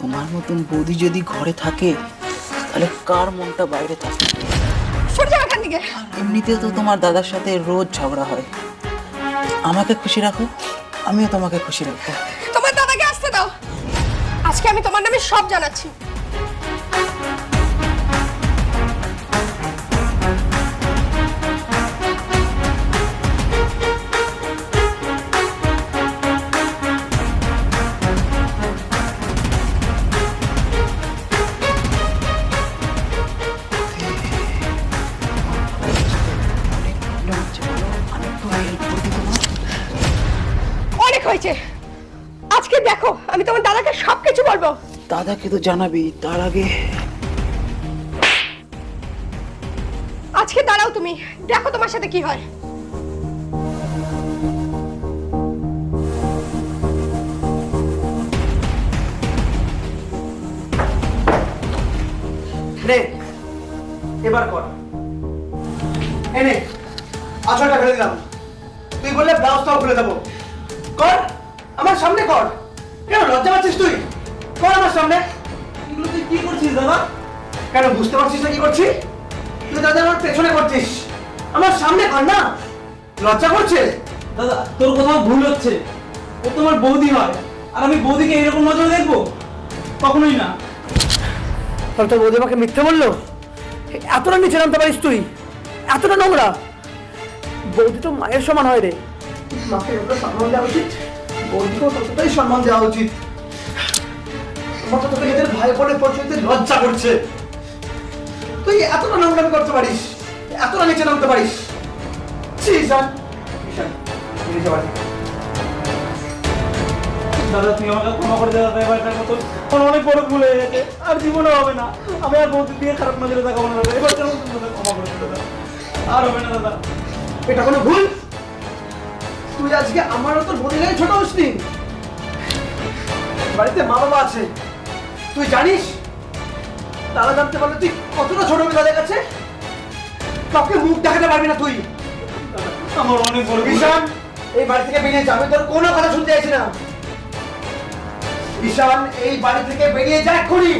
তোমার মতন বৌদি যদি ঘরে থাকে তাহলে কার মনটা বাইরে থাকে? সরে যাও এখান থেকে। এমনিতেও তো তোমার দাদার সাথে রোজ ঝগড়া হয়। আমাকে খুশি রাখো আমিও তোমাকে খুশি রাখব। তোমার দাদাকে আসতে দাও। আজকে আমি তোমার নামে সব জানাচ্ছি। অনেক হয়েছে। আজকে দেখো আমি তোমার দাদাকে সব কিছু বলব। দাদাকে তো জানাবি তার আগে। আজকে দাঁড়াও তুমি দেখো তোমার সাথে কি হয়। নে এবার কর। এনে আঁচলটা ফেলে দিলাম। তুই বললে ব্লাউজটাও খুলে দেবো কর আমার সামনে কর। কেন লজ্জা পাচ্ছিস তুই? কর আমার সামনে। এগুলো তুই কি করছিস দাদা কেন বুঝতে পারছিস না কি করছি? তুই দাদা আমার পেছনে করছিস। আমার সামনে কর না। লজ্জা করছে? দাদা তোর কোথাও ভুল হচ্ছে। ও তোমার বৌদি হয়। আর আমি বৌদিকে এরকম নজরে দেখব? কখনোই না। তাহলে তোর বৌদি আমাকে মিথ্যে বলল? এতটা নিচে নামতে পারিস তুই? এতটা নোংরা? বৌদি তো মায়ের সমান হয় রে। মাকে যতটা সম্মান দেওয়া উচিত। বৌদিকেও ততটাই সম্মান দেওয়া উচিত। তোমার তো তোকে নিজের ভাই বোনের পরিচয়তে লজ্জা করছে। তুই এতটা নোংরামি করতে পারিস এতটা নিচে নামতে পারিস। ছি ঈশান। ঈশান দাদা তুমি আমাকে ক্ষমা করে দাদা এবারটার মতো আমার অনেক বড় ভুল হয়ে গেছে। আর জীবনে হবে না। আমি আর বৌদি দিয়ে খারাপ নজরে দেখাবো না দাদা। এবারটার মতো ক্ষমা করে দাদা। আর হবে না দাদা। এটা কোনো ভুল? তুই আজকে আমারও তোর বোনের গায়ে ছোট হসনি। বাড়িতে মা বাবা আছে। তুই জানিস তারা জানতে পারলে তুই কতটা ছোট হবে তাদের কাছে? কাউকে মুখ দেখাতে পারবি না তুই। আমার অনেক বড় ঈশান এই বাড়ি থেকে বেরিয়ে যাবে তোর কোনো কথা শুনতে চাইছি না। ঈশান এই বাড়ি থেকে বেরিয়ে যা এক্ষুনি।